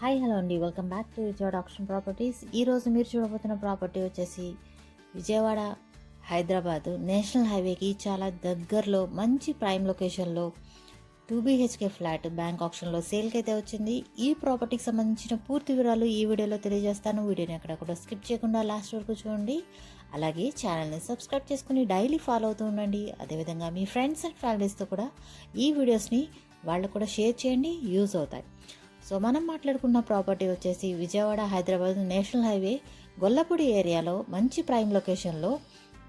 Hi hello అండి. Welcome back to Vijayawada option properties. ఈరోజు మీరు చూడబోతున్న ప్రాపర్టీ వచ్చేసి విజయవాడ హైదరాబాద్ నేషనల్ హైవేకి చాలా దగ్గరలో మంచి ప్రైమ్ లొకేషన్లో టూ బీహెచ్కే ఫ్లాట్ బ్యాంక్ ఆప్షన్లో సేల్కి అయితే వచ్చింది. ఈ ప్రాపర్టీకి సంబంధించిన పూర్తి వివరాలు ఈ వీడియోలో తెలియజేస్తాను. వీడియోని ఎక్కడ కూడా స్కిప్ చేయకుండా లాస్ట్ వరకు చూడండి. అలాగే ఛానల్ని సబ్స్క్రైబ్ చేసుకుని డైలీ ఫాలో అవుతూ ఉండండి. అదేవిధంగా మీ ఫ్రెండ్స్ అండ్ ఫ్యామిలీస్తో కూడా ఈ వీడియోస్ని వాళ్ళు కూడా షేర్ చేయండి. యూజ్ అవుతాయి. సో మనం మాట్లాడుకున్న ప్రాపర్టీ వచ్చేసి విజయవాడ హైదరాబాద్ నేషనల్ హైవే గొల్లపూడి ఏరియాలో మంచి ప్రైమ్ లొకేషన్లో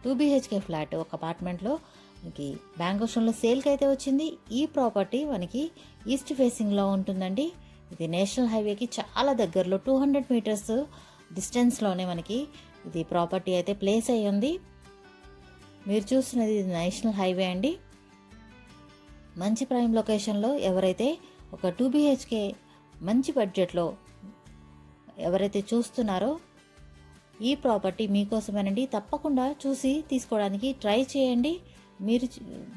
టూ బీహెచ్కే ఫ్లాట్ ఒక అపార్ట్మెంట్లో. మనకి బ్యాంక్ ఆప్షన్లో సేల్కి అయితే వచ్చింది. ఈ ప్రాపర్టీ మనకి ఈస్ట్ ఫేసింగ్లో ఉంటుందండి. ఇది నేషనల్ హైవేకి చాలా దగ్గరలో టూ హండ్రెడ్ మీటర్స్ డిస్టెన్స్లోనే మనకి ఇది ప్రాపర్టీ అయితే ప్లేస్ అయ్యి ఉంది. మీరు చూస్తున్నది ఇది నేషనల్ హైవే అండి. మంచి ప్రైమ్ లొకేషన్లో ఎవరైతే ఒక టూ బీహెచ్కే మంచి బడ్జెట్లో ఎవరైతే చూస్తున్నారో ఈ ప్రాపర్టీ మీకోసమేనండి. తప్పకుండా చూసి తీసుకోవడానికి ట్రై చేయండి. మీరు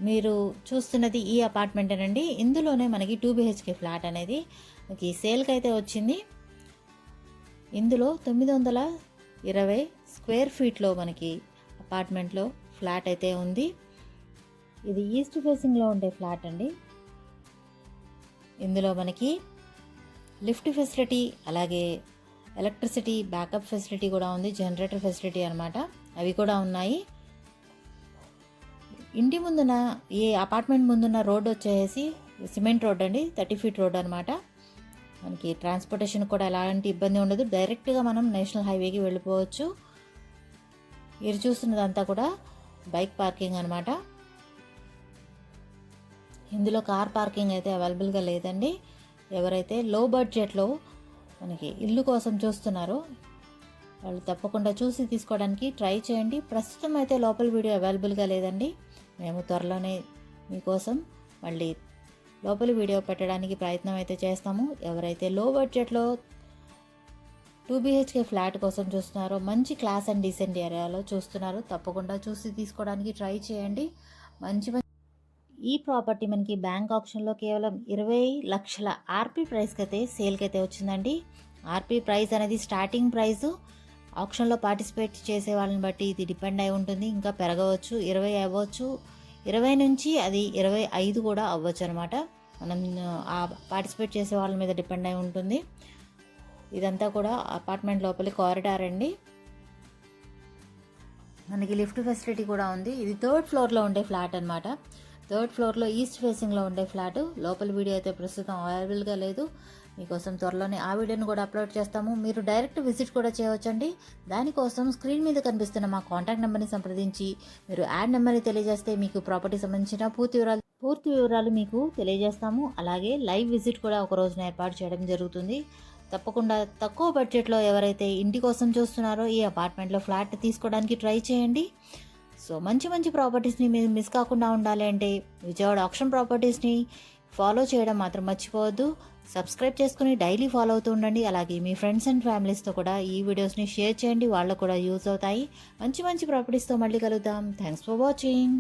మీరు చూస్తున్నది ఈ అపార్ట్మెంటేనండి. ఇందులోనే మనకి టూ బీహెచ్కే ఫ్లాట్ అనేది మనకి సేల్కి అయితే వచ్చింది. ఇందులో తొమ్మిది వందల ఇరవై స్క్వేర్ ఫీట్లో మనకి అపార్ట్మెంట్లో ఫ్లాట్ అయితే ఉంది. ఇది ఈస్ట్ ఫేసింగ్లో ఉండే ఫ్లాట్ అండి. ఇందులో మనకి లిఫ్ట్ ఫెసిలిటీ అలాగే ఎలక్ట్రిసిటీ బ్యాకప్ ఫెసిలిటీ కూడా ఉంది జనరేటర్ ఫెసిలిటీ అనమాట అవి కూడా ఉన్నాయి. ఇంటి ముందున ఈ అపార్ట్మెంట్ ముందున్న రోడ్ వచ్చేసి సిమెంట్ రోడ్ అండి థర్టీ ఫీట్ రోడ్ అనమాట మనకి ట్రాన్స్పోర్టేషన్ కూడా ఎలాంటి ఇబ్బంది ఉండదు. డైరెక్ట్గా మనం నేషనల్ హైవేకి వెళ్ళిపోవచ్చు. మీరు చూస్తున్నదంతా కూడా బైక్ పార్కింగ్ అనమాట ఇందులో కార్ పార్కింగ్ అయితే అవైలబుల్గా లేదండి. ఎవరైతే లో బడ్జెట్లో మనకి ఇల్లు కోసం చూస్తున్నారో వాళ్ళు తప్పకుండా చూసి తీసుకోవడానికి ట్రై చేయండి. ప్రస్తుతం అయితే లోపల వీడియో అవైలబుల్గా లేదండి. మేము త్వరలోనే మీకోసం మళ్ళీ లోపల వీడియో పెట్టడానికి ప్రయత్నం అయితే చేస్తాము. ఎవరైతే లో బడ్జెట్లో టూ బీహెచ్కే ఫ్లాట్ కోసం చూస్తున్నారో మంచి క్లాస్ అండ్ డీసెంట్ ఏరియాలో చూస్తున్నారో తప్పకుండా చూసి తీసుకోవడానికి ట్రై చేయండి. మంచి మంచి ఈ ప్రాపర్టీ మనకి బ్యాంక్ ఆప్షన్లో కేవలం ఇరవై లక్షల ఆర్పీ ప్రైస్కి అయితే సేల్కి అయితే వచ్చిందండి. ఆర్పీ ప్రైస్ అనేది స్టార్టింగ్ ప్రైస్. ఆప్షన్లో పార్టిసిపేట్ చేసే వాళ్ళని బట్టి ఇది డిపెండ్ అయి ఉంటుంది. ఇంకా పెరగవచ్చు ఇరవై అవ్వచ్చు. ఇరవై నుంచి అది ఇరవై ఐదు కూడా అవ్వచ్చు అనమాట మనం ఆ పార్టిసిపేట్ చేసే వాళ్ళ మీద డిపెండ్ అయి ఉంటుంది. ఇదంతా కూడా అపార్ట్మెంట్ లోపలి కారిడార్ అండి. మనకి లిఫ్ట్ ఫెసిలిటీ కూడా ఉంది. ఇది థర్డ్ ఫ్లోర్లో ఉండే ఫ్లాట్ అనమాట థర్డ్ ఫ్లోర్లో ఈస్ట్ ఫేసింగ్లో ఉండే ఫ్లాట్. లోపల వీడియో అయితే ప్రస్తుతం అవైలబుల్గా లేదు. మీకోసం త్వరలోనే ఆ వీడియోని కూడా అప్లోడ్ చేస్తాము. మీరు డైరెక్ట్ విజిట్ కూడా చేయవచ్చండి. దానికోసం స్క్రీన్ మీద కనిపిస్తున్న మా కాంటాక్ట్ నెంబర్ని సంప్రదించి మీరు యాడ్ నెంబర్ని తెలియజేస్తే మీకు ప్రాపర్టీ సంబంధించిన పూర్తి వివరాలు పూర్తి వివరాలు మీకు తెలియజేస్తాము. అలాగే లైవ్ విజిట్ కూడా ఒక రోజున ఏర్పాటు చేయడం జరుగుతుంది. తప్పకుండా తక్కువ బడ్జెట్లో ఎవరైతే ఇంటి కోసం చూస్తున్నారో ఈ అపార్ట్మెంట్లో ఫ్లాట్ తీసుకోవడానికి ట్రై చేయండి. సో మంచి మంచి ప్రాపర్టీస్ని మీరు మిస్ కాకుండా ఉండాలి అంటే విజయవాడ ఆప్షన్ ప్రాపర్టీస్ని ఫాలో చేయడం మాత్రం మర్చిపోవద్దు. సబ్స్క్రైబ్ చేసుకుని డైలీ ఫాలో అవుతూ ఉండండి. అలాగే మీ ఫ్రెండ్స్ అండ్ ఫ్యామిలీస్తో కూడా ఈ వీడియోస్ని షేర్ చేయండి. వాళ్ళకు కూడా యూజ్ అవుతాయి. మంచి మంచి ప్రాపర్టీస్తో మళ్ళీ కలుద్దాం. Thanks for watching.